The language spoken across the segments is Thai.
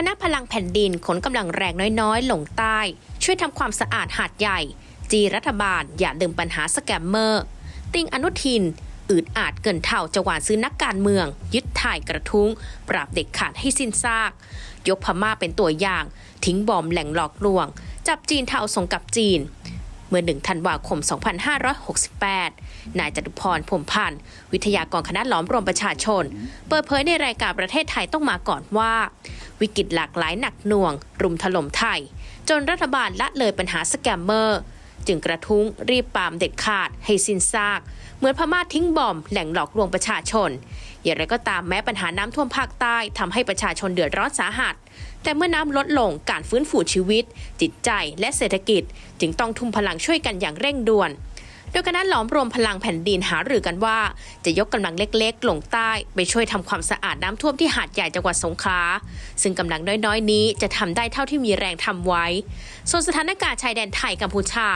คณะพลังแผ่นดินขนกำลังแรงน้อยๆลงใต้ ช่วยทำความสะอาดหาดใหญ่ จีรัฐบาลอย่าดื่มปัญหาสแกมเมอร์ ติงอนุทิน อืดอาจเกินเท่าจะหวานซื้อนักการเมือง ยึดถ่ายกระทุ้ง ปราบเด็กขาดให้สิ้นซาก ยกพม่าเป็นตัวอย่าง ทิ้งบอมแหล่งหลอกลวง จับจีนเท่าส่งกับจีน เมื่อ 1 ธันวาคม 2568 นายจตุพรพรมพันธ์ วิทยากรคณะหลอมรวมประชาชน เปิดเผยในรายการประเทศไทยต้องมาก่อนว่า วิกฤตหลากหลายหนักหน่วง รุมถล่มไทย จนรัฐบาลละเลยปัญหาสแกมเมอร์ จึงกระทุ้งรีบปามเด็ดขาดให้สิ้นซาก เหมือนพม่าทิ้งบอมแหล่งหลอกลวงประชาชน อย่างไรก็ตามแม้ปัญหาน้ำท่วมภาคใต้ทำให้ประชาชนเดือดร้อนสาหัส แต่เมื่อน้ำลดลงการฟื้นฟูชีวิต จิตใจและเศรษฐกิจ จึงต้องทุ่มพลังช่วยกันอย่างเร่งด่วน โดยคณะหลอมรวมพลังแผ่นดินหารือกันว่า จะยกกำลังเล็กๆ ลงใต้ไปช่วยทำความสะอาดน้ำท่วมที่หาดใหญ่จังหวัดสงขลา ซึ่งกำลังน้อยๆ นี้จะทำได้เท่าที่มีแรงทำไว้ ส่วนสถานการณ์ชายแดนไทยกัมพูชา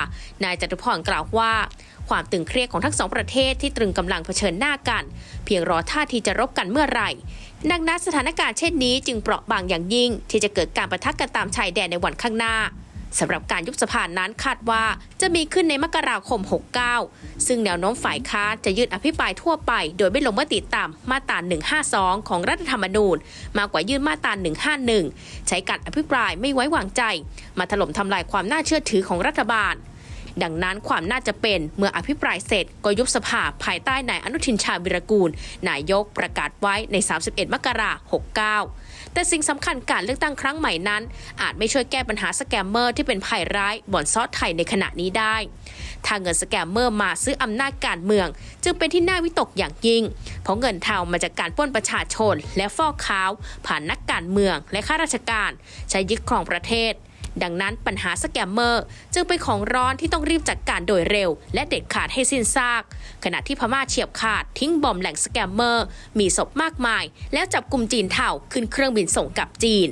นายจตุพรกล่าวว่า ความตึงเครียดของทั้งสองประเทศที่ตรึงกำลังเผชิญหน้ากัน เพียงรอท่าทีจะรบกันเมื่อไหร่ดังนั้นสถานการณ์เช่นนี้จึงเปราะบางอย่างยิ่ง ที่จะเกิดการประทะกันตามชายแดนในวันข้างหน้า สำหรับการยุบสภานั้นคาดว่าจะมีขึ้นในมกราคม 69 ซึ่งแนวโน้มฝ่ายค้านจะยื่นอภิปรายทั่วไป โดยไม่ลงมติตามมาตรา 152 ของรัฐธรรมนูญ มากกว่ายื่นมาตรา 151 ใช้การอภิปรายไม่ไว้วางใจ มาถล่มทำลายความน่าเชื่อถือของรัฐบาล ดังนั้นความน่าจะเป็นเมื่ออภิปรายเสร็จก็ยุบสภาภายใต้นายอนุทินชาญวิรกูล นายกประกาศไว้ใน 31 มกราคม 69 แต่สิ่งสำคัญการเลือกตั้งครั้งใหม่นั้น อาจไม่ช่วยแก้ปัญหาสแกมเมอร์ที่เป็นภัยร้ายบ่อนซอสไทยในขณะนี้ได้ถ้าเงินสแกมเมอร์มาซื้ออำนาจการเมือง จึงเป็นที่น่าวิตกอย่างยิ่ง เพราะเงินเทามาจากการปล้นประชาชน และฟอกขาว ผ่านนักการเมืองและข้าราชการ ใช้ยึดครองประเทศ ดังนั้นปัญหาสแกมเมอร์ จึงเป็นของร้อนที่ต้องรีบจัดการโดยเร็ว และเด็ดขาดให้สิ้นซาก ขณะที่พม่าเฉียบขาดทิ้งบอมแหล่งสแกมเมอร์ มีศพมากมาย แล้วจับกลุ่มจีนเถ่าขึ้นเครื่องบินส่งกลับจีน